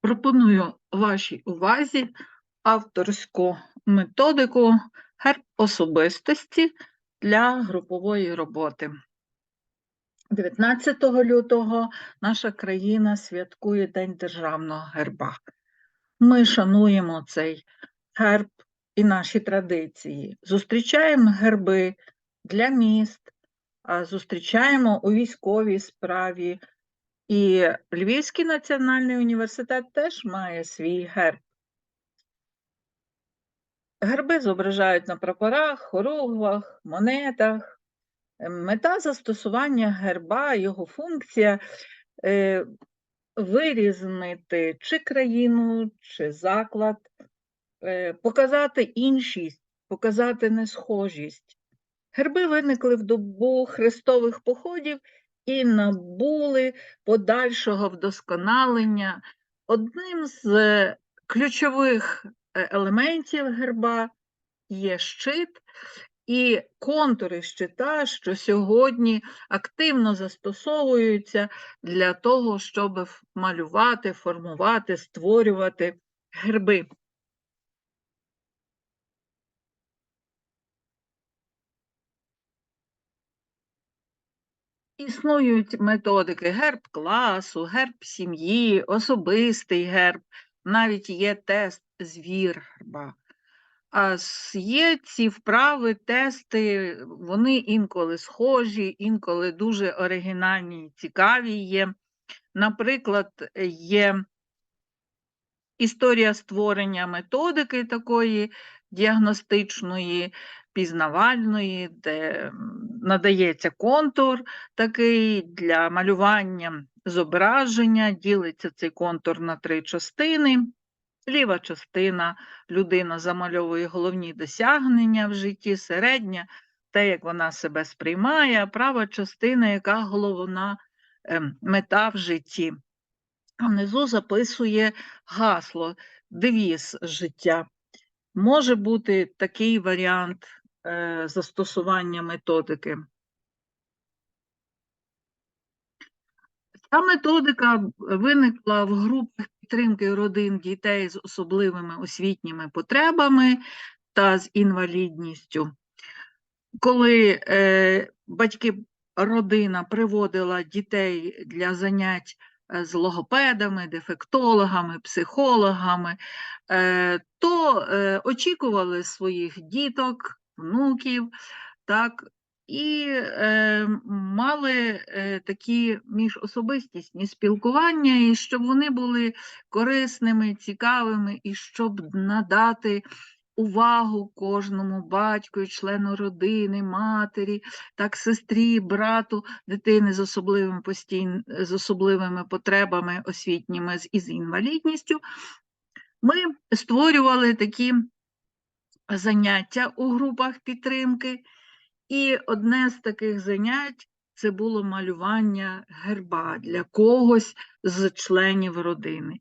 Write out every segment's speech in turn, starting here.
Пропоную вашій увазі авторську методику герб особистості для групової роботи. 19 лютого наша країна святкує День Державного герба. Ми шануємо цей герб і наші традиції. Зустрічаємо герби для міст, зустрічаємо у військовій справі. І Львівський національний університет теж має свій герб. Герби зображають на прапорах, хоругвах, монетах. Е, Мета застосування герба, його функція е, вирізнити чи країну, чи заклад, е, показати іншість, показати несхожість. Герби виникли в добу хрестових походів і набули подальшого вдосконалення. Одним з е, ключових е, елементів герба є щит і контури щита, що сьогодні активно застосовуються для того, щоб малювати, формувати, створювати герби. Існують методики герб класу, герб сім'ї, особистий герб, навіть є тест звір герба. А є ці вправи, тести, вони інколи схожі, інколи дуже оригінальні і цікаві є. Наприклад, є історія створення методики такої діагностичної, пізнавальної, де надається контур такий для малювання зображення, ділиться цей контур на три частини. Ліва частина людина замальовує головні досягнення в житті, середня те, як вона себе сприймає, а права частина, яка головна ем, мета в житті. А внизу записує гасло, девіз життя. Може бути такий варіант застосування методики. Ця методика виникла в групах підтримки родин дітей з особливими освітніми потребами та з інвалідністю. Коли е, батьки, родина приводила дітей для занять е, з логопедами, дефектологами, психологами, е, то е, очікували своїх діток, внуків, так, і е, мали е, такі міжособистісні спілкування, і щоб вони були корисними, цікавими, і щоб надати увагу кожному батьку, члену родини, матері, так, сестрі, брату, дитини з особливими постійн... з особливими потребами освітніми і з інвалідністю, ми створювали такі заняття у групах підтримки. І одне з таких занять це було малювання герба для когось з членів родини.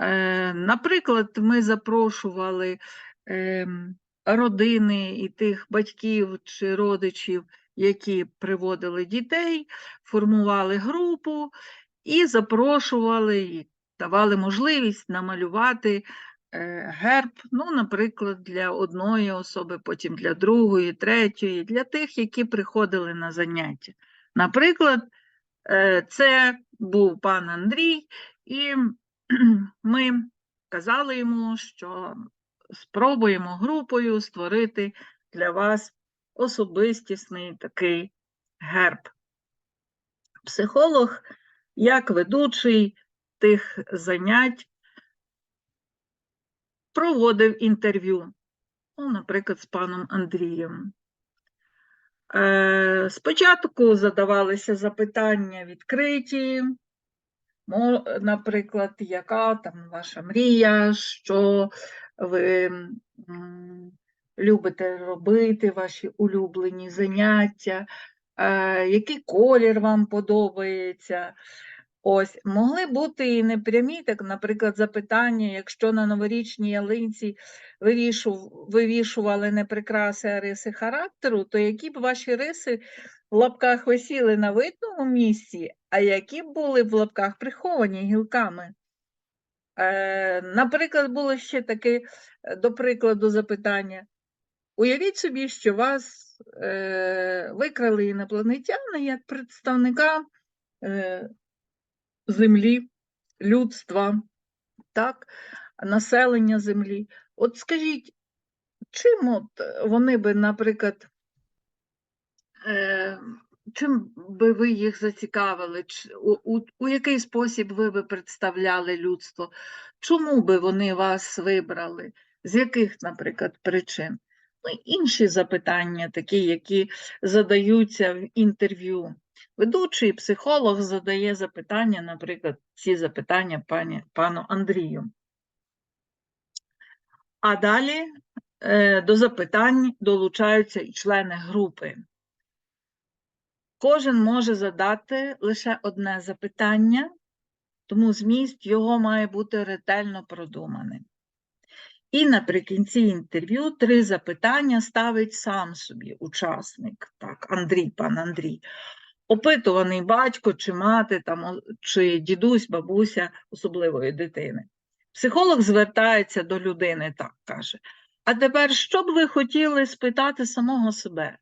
Е, Наприклад, ми запрошували ем, родини і тих батьків чи родичів, які приводили дітей, формували групу і запрошували, і давали можливість намалювати герб, ну, наприклад, для одної особи, потім для другої, третьої, для тих, які приходили на заняття. Наприклад, е, це був пан Андрій, і ми казали йому, що спробуємо групою створити для вас особистісний такий герб. Психолог, як ведучий тих занять, проводив інтерв'ю, ну, наприклад, з паном Андрієм. Е, Спочатку задавалися запитання відкриті, наприклад, яка там ваша мрія, що ви любите робити, ваші улюблені заняття, е, який колір вам подобається. Ось, могли бути і непрямі, так, наприклад, запитання, якщо на новорічній ялинці вивішували не прикраси, а риси характеру, то які б ваші риси в лапках висіли на видному місці, а які б були в лапках приховані гілками? Е, Наприклад, було ще таке, е, до прикладу, запитання. Уявіть собі, що вас е, викрали інопланетяни як представника е, землі, людства, так, населення землі. От скажіть, чим от вони би, наприклад, е, чим би ви їх зацікавили? У, у, у який спосіб ви би представляли людство? Чому би вони вас вибрали? З яких, наприклад, причин? Ну, інші запитання, такі, які задаються в інтерв'ю. Ведучий психолог задає запитання, наприклад, ці запитання пані, пану Андрію. А далі е, до запитань долучаються і члени групи. Кожен може задати лише одне запитання, тому зміст його має бути ретельно продуманим. І наприкінці інтерв'ю три запитання ставить сам собі учасник, так, Андрій, пан Андрій. Опитуваний батько чи мати, там, чи дідусь, бабуся особливої дитини. Психолог звертається до людини, так каже. А тепер, що б ви хотіли спитати самого себе?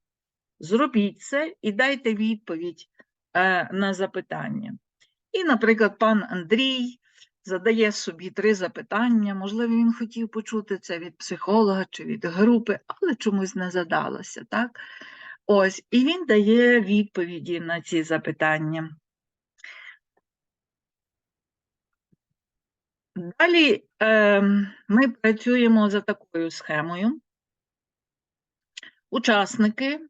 Зробіть це і дайте відповідь е, на запитання. І, наприклад, пан Андрій задає собі три запитання. Можливо, він хотів почути це від психолога чи від групи, але чомусь не задалося. Так? Ось, і він дає відповіді на ці запитання. Далі е, ми працюємо за такою схемою. Учасники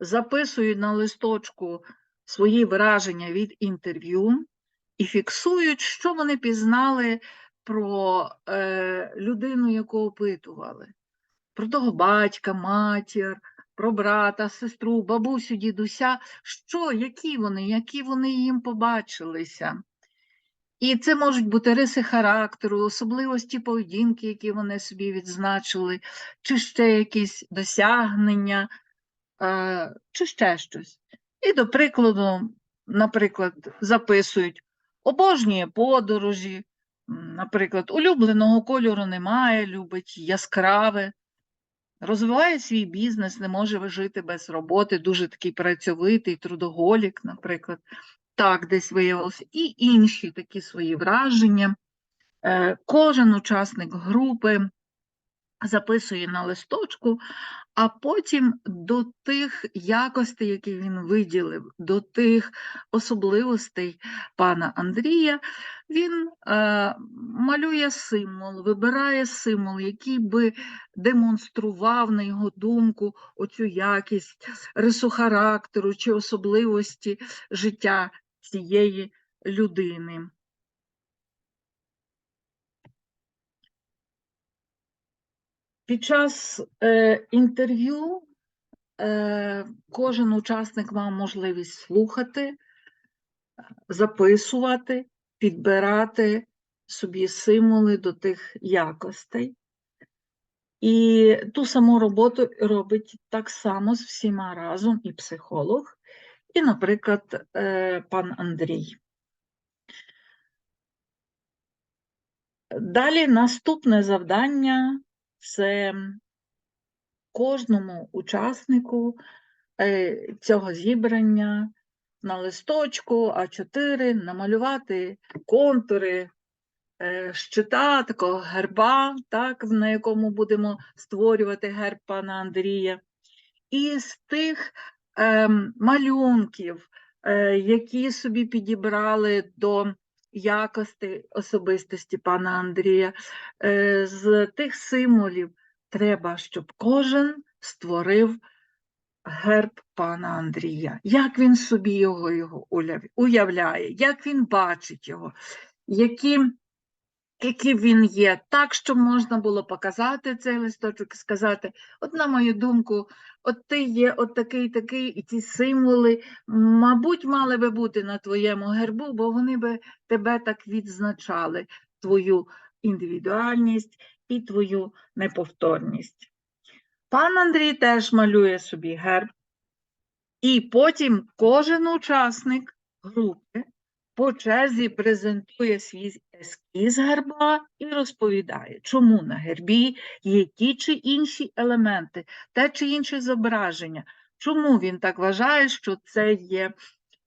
записують на листочку свої враження від інтерв'ю і фіксують, що вони пізнали про е, людину, яку опитували, про того батька, матір, про брата, сестру, бабусю, дідуся, що, які вони, які вони їм побачилися. І це можуть бути риси характеру, особливості поведінки, які вони собі відзначили, чи ще якісь досягнення, е, чи ще щось. І, до прикладу, наприклад, записують обожнює подорожі, наприклад, улюбленого кольору немає, любить яскраве, розвиває свій бізнес, не може жити без роботи, дуже такий працьовитий, трудоголік, наприклад. Так, десь виявилося, і інші такі свої враження. Е, Кожен учасник групи записує на листочку, а потім до тих якостей, які він виділив, до тих особливостей пана Андрія, він е, малює символ, вибирає символ, який би демонстрував, на його думку, оцю якість рису характеру чи особливості життя цієї людини. Під час е, інтерв'ю е, кожен учасник мав можливість слухати, записувати, підбирати собі символи до тих якостей. І ту саму роботу робить так само з всіма разом і психолог, і, наприклад, е, пан Андрій. Далі наступне завдання це кожному учаснику е, цього зібрання на листочку А4 намалювати контури е, щита, такого герба, так, на якому будемо створювати герб пана Андрія. І з тих ем, малюнків, е, які собі підібрали до якості особистості пана Андрія, е, з тих символів треба, щоб кожен створив герб пана Андрія. Як він собі його, його уявляє, як він бачить його, яким який він є, так, щоб можна було показати цей листочок і сказати, от на мою думку, от ти є от такий, такий, і ці символи, мабуть, мали би бути на твоєму гербу, бо вони би тебе так відзначали, твою індивідуальність і твою неповторність. Пан Андрій теж малює собі герб, і потім кожен учасник групи по черзі презентує свій ескіз герба і розповідає, чому на гербі є ті чи інші елементи, те чи інше зображення, чому він так вважає, що це є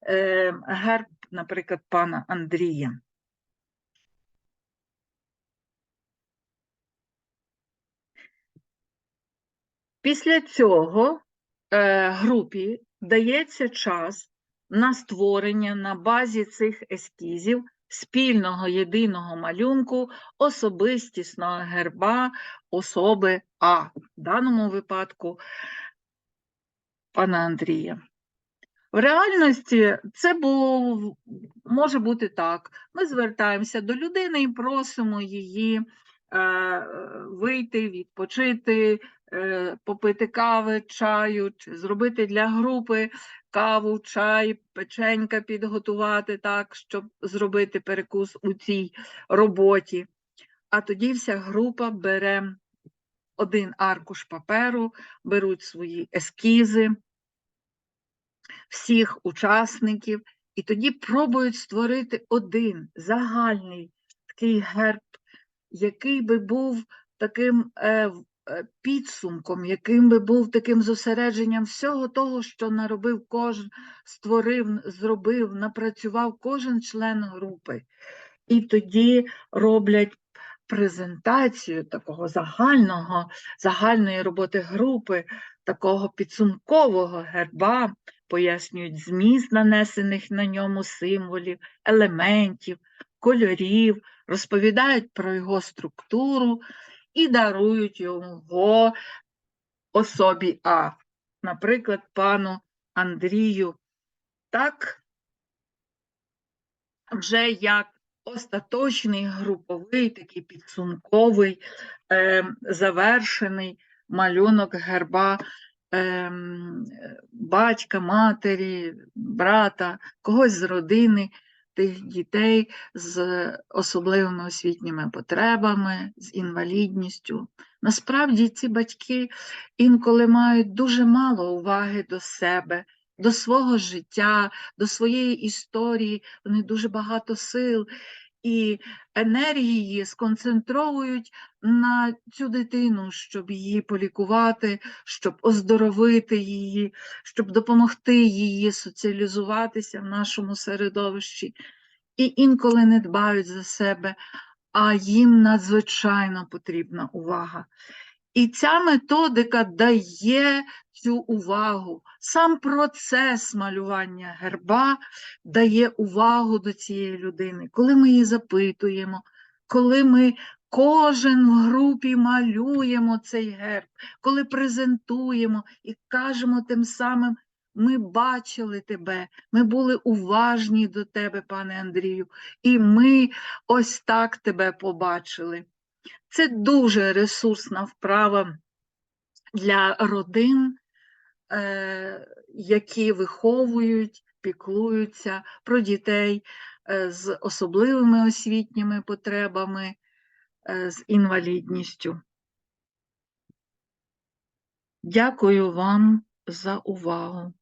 е, герб, наприклад, пана Андрія. Після цього е, групі дається час на створення на базі цих ескізів спільного єдиного малюнку особистісного герба особи А, в даному випадку пана Андрія. В реальності це було, може бути так. Ми звертаємося до людини і просимо її е, вийти, відпочити, е, попити кави, чаю, чи зробити для групи каву, чай, печенька підготувати так, щоб зробити перекус у цій роботі. А тоді вся група бере один аркуш паперу, беруть свої ескізи всіх учасників, і тоді пробують створити один загальний такий герб, який би був таким е, підсумком, яким би був таким зосередженням всього того, що наробив кожен, створив, зробив, напрацював кожен член групи. І тоді роблять презентацію такого загального, загальної роботи групи, такого підсумкового герба, пояснюють зміст нанесених на ньому символів, елементів, кольорів, розповідають про його структуру і дарують його особі А, наприклад, пану Андрію. Так, вже як остаточний груповий, такий підсумковий, е, завершений малюнок герба е, батька, матері, брата, когось з родини тих дітей з особливими освітніми потребами, з інвалідністю. Насправді ці батьки інколи мають дуже мало уваги до себе, до свого життя, до своєї історії, вони дуже багато сил і енергії сконцентровують на цю дитину, щоб її полікувати, щоб оздоровити її, щоб допомогти її соціалізуватися в нашому середовищі. І інколи не дбають за себе, а їм надзвичайно потрібна увага. І ця методика дає цю увагу. Сам процес малювання герба дає увагу до цієї людини. Коли ми її запитуємо, коли ми кожен в групі малюємо цей герб, коли презентуємо і кажемо тим самим, ми бачили тебе, ми були уважні до тебе, пане Андрію, і ми ось так тебе побачили. Це дуже ресурсна вправа для родин, е, які виховують, піклуються про дітей е, з особливими освітніми потребами, е, з інвалідністю. Дякую вам за увагу.